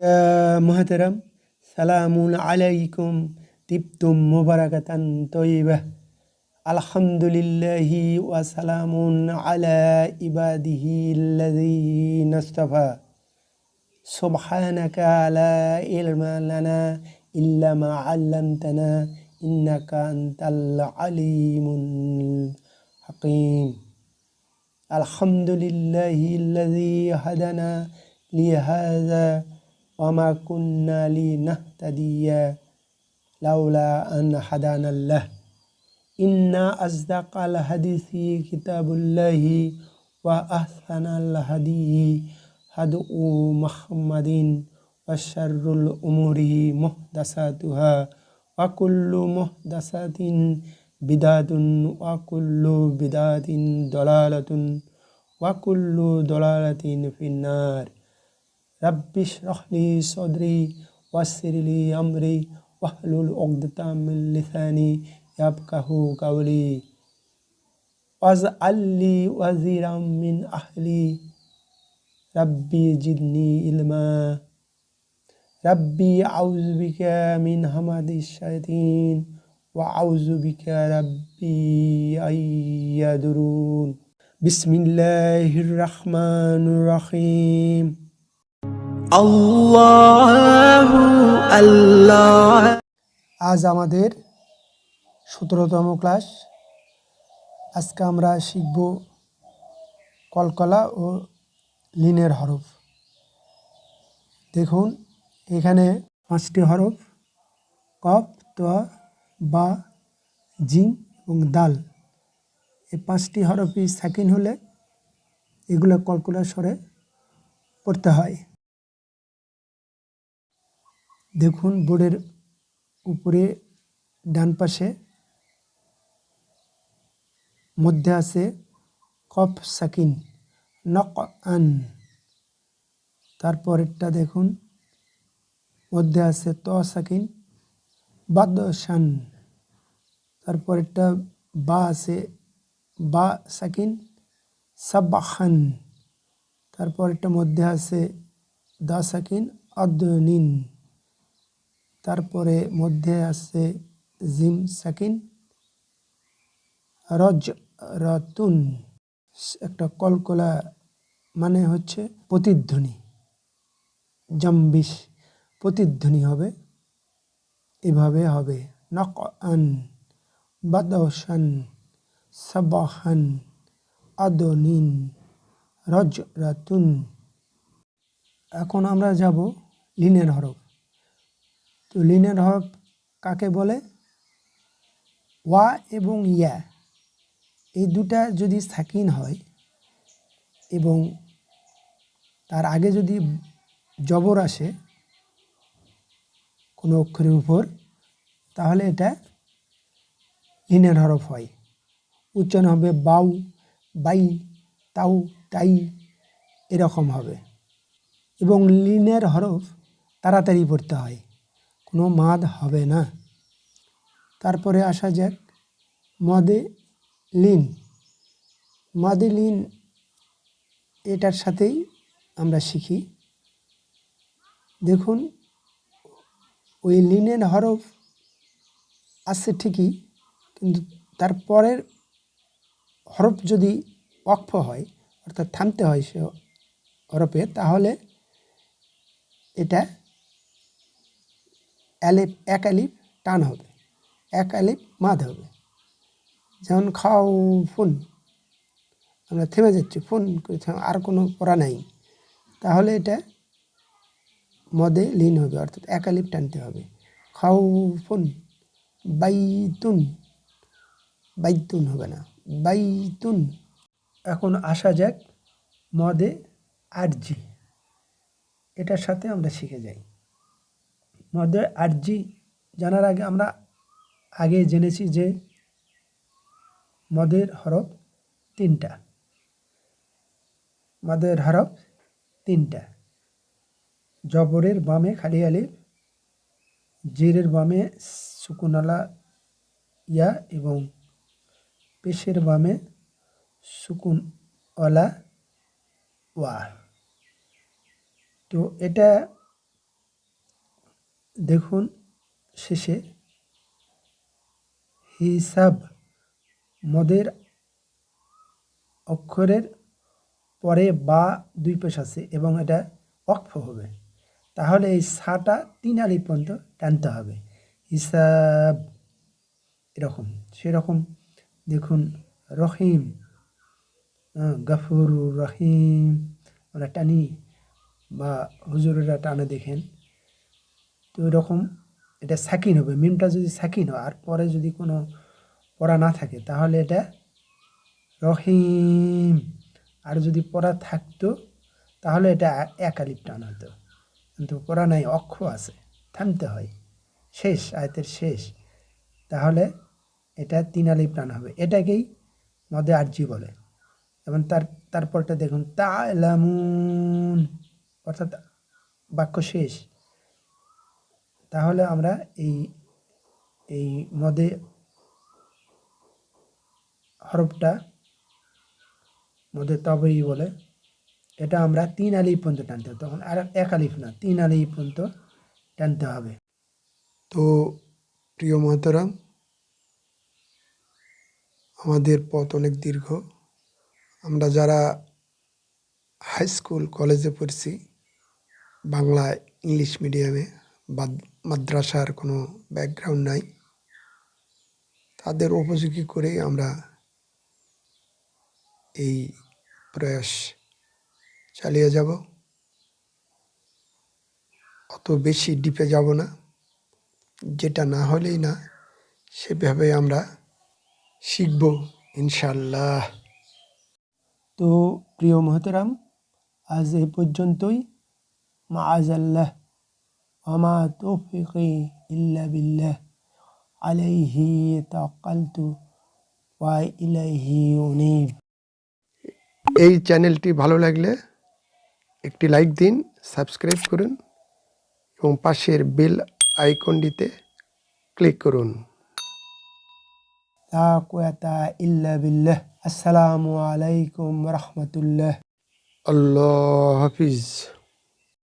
মহতারাম সালামুন আলাইকুম তিপ্তুম মুবারাকাতান তৈবাহ আলহামদুলিল্লাহি ওয়া সালামুন আলা ইবাদিহি আল্লাযীনাস্তাফা সুবহানাকা লা ইলমা লানা ইল্লা মা 'আল্লামতানা ইন্নাকা আনতাল আলিমুল হাকীম আলহামদুলিল্লাহি আল্লাযী হাদানা লিহাযা وما كنا لنهتدي لولا أن هدانا الله. إن أصدق الحديث كتاب الله وأحسن الهدي هدء محمد وشر الأمور محدثاتها وكل محدثة بدعة وكل بدعة ضلالة وكل ضلالة في النار. رب اشرح لي صدري ويسر لي أمري واحلل عقدة من لساني يفقه قولي. واجعل لي وزيرا من أهلي. ربي زدني علما. ربي أعوذ بك من همد الشياطين وأعوذ بك ربي أن يحضرون بسم الله الرحمن الرحيم. আল্লাহ আজ আমাদের সতেরোতম ক্লাস। আজকে আমরা শিখব কলকলা ও লিনের হরফ। দেখুন, এখানে পাঁচটি হরফ, কফ, ত, বা, জিম এবং দাল। এই পাঁচটি হরফই সাকিন হলে এগুলো কলকলা স্বরে পড়তে হয়। দেখুন, বোর্ডের উপরে ডান পাশে মধ্যে আছে কফ সাকিন, নক আন। তারপরেরটা দেখুন, মধ্যে আছে ত সাকিন বাদশান তারপরেরটা বা আছে বা সাকিন সাবাহান তারপরেরটা মধ্যে আছে দা সাকিন অদ্নিন তারপরে মধ্যে আছে জিম, সাকিন, রজ, রতুন, একটা কলকলা মানে হচ্ছে প্রতিধ্বনি, জম্বিশ প্রতিধ্বনি হবে, এভাবে হবে। নক আন বাদশান সাবাহান, আদনিন, রজ, রাতুন। এখন আমরা যাব লিনের হরফ। তো লিনের হরফ কাকে বলে? ওয়া এবং ইয়া। এই দুটা যদি সাকিন হয় এবং তার আগে যদি জবর আসে কোনো অক্ষরের উপর, তাহলে এটা লিনের হরফ হয়। উচ্চারণ হবে বাউ, বাই, তাউ, তাই, এরকম হবে। এবং লিনের হরফ তাড়াতাড়ি পড়তে হয়। কোনো মাদ হবে না। তারপরে আসা যাক। মদে লিন মদে লিন এটার সাথেই আমরা শিখি। দেখুন, ওই লিনের হরফ আসছে ঠিকই, কিন্তু তারপরের হরফ যদি অক্ষ হয়, অর্থাৎ থামতে হয় সে হরফে, তাহলে এটা অ্যালিফ এক অ্যালিফ টান হবে, এক অ্যালিফ মাদ হবে। যেমন খাও, ফোন, আমরা থেমে যাচ্ছি, ফোন আর কোনো পড়া নাই। তাহলে এটা মদে লিন হবে, অর্থাৎ এক আলিফ টানতে হবে। খাও, ফোন, বাইতুন বাইতুন হবে না, বাইতুন। এখন আসা যাক মদে আরজি, এটার সাথে আমরা শিখে যাই। মদে আরজি জানার আগে আমরা আগে জেনেছি যে মদের হরফ তিনটা। মদের হরফ তিনটা। জবরের বামে খালি আলিফ জিরের বামে সুকুনালা ইয়া এবং পেশের বামে সুকুন অলা ওয়া। তো এটা দেখুন শেষে। হিসাব মদের অক্ষরের পরে বা দুই পেশ আছে এবং এটা অক্ষ হবে। তাহলে এই সাটা তিন আলি পর্যন্ত টানতে হবে। হিসাব এরকম, সেরকম। দেখুন, রহিম গাফুর রহিম, আমরা টানি বা হুজুরেরা টানে দেখেন। তো এরকম এটা সাকিন হবে, মিমটা যদি সাকিন হয় আর পরে যদি কোনো পড়া না থাকে তাহলে এটা রহিম। আর যদি পড়া থাকতো তাহলে এটা এক আলিপ টান হতো। কিন্তু পড়া নাই, অক্ষ আছে, থামতে হয়। শেষ, আয়তের শেষ। তাহলে এটা তিন আলিপ টান হবে। এটাকেই মদে আরজি বলে। এবং তার, তারপরটা দেখুন তা অর্থাৎ বাক্য শেষ। তাহলে আমরা এই এই মদে হরফটা মদে তবেই বলে, এটা আমরা তিন আলিফ পর্যন্ত টানতে হবে। তখন আর এক আলিফ না, তিন আলিফ পর্যন্ত টানতে হবে। তো প্রিয় মহতারাম, আমাদের পথ অনেক দীর্ঘ। আমরা যারা হাই স্কুল, কলেজে পড়ছি, বাংলা, ইংলিশ মিডিয়ামে বা মাদ্রাসার কোনো ব্যাকগ্রাউন্ড নাই। তাদের উপযোগী করেই আমরা এই প্রয়াস চালিয়ে যাব। অত বেশি ডিপে যাব না। যেটা না হলেই না, সেভাবে আমরা শিখব ইনশাল্লাহ তো প্রিয় মহতরাম, আজ এই পর্যন্তই। মা আজাল্লাহ আমা তৌফিকি ইল্লা বিল্লাহ আলাইহি তাকালতু ওয়া ইলাইহি উনিব এই চ্যানেলটি ভালো লাগলে একটি লাইক দিন সাবস্ক্রাইব করুন এবং পাশের বেল আইকনটিতে ক্লিক করুন। লা কুয়াতা ইল্লা বিল্লাহ। আসসালামু আলাইকুম রহমতুল্লাহ। আল্লাহ হাফিজ।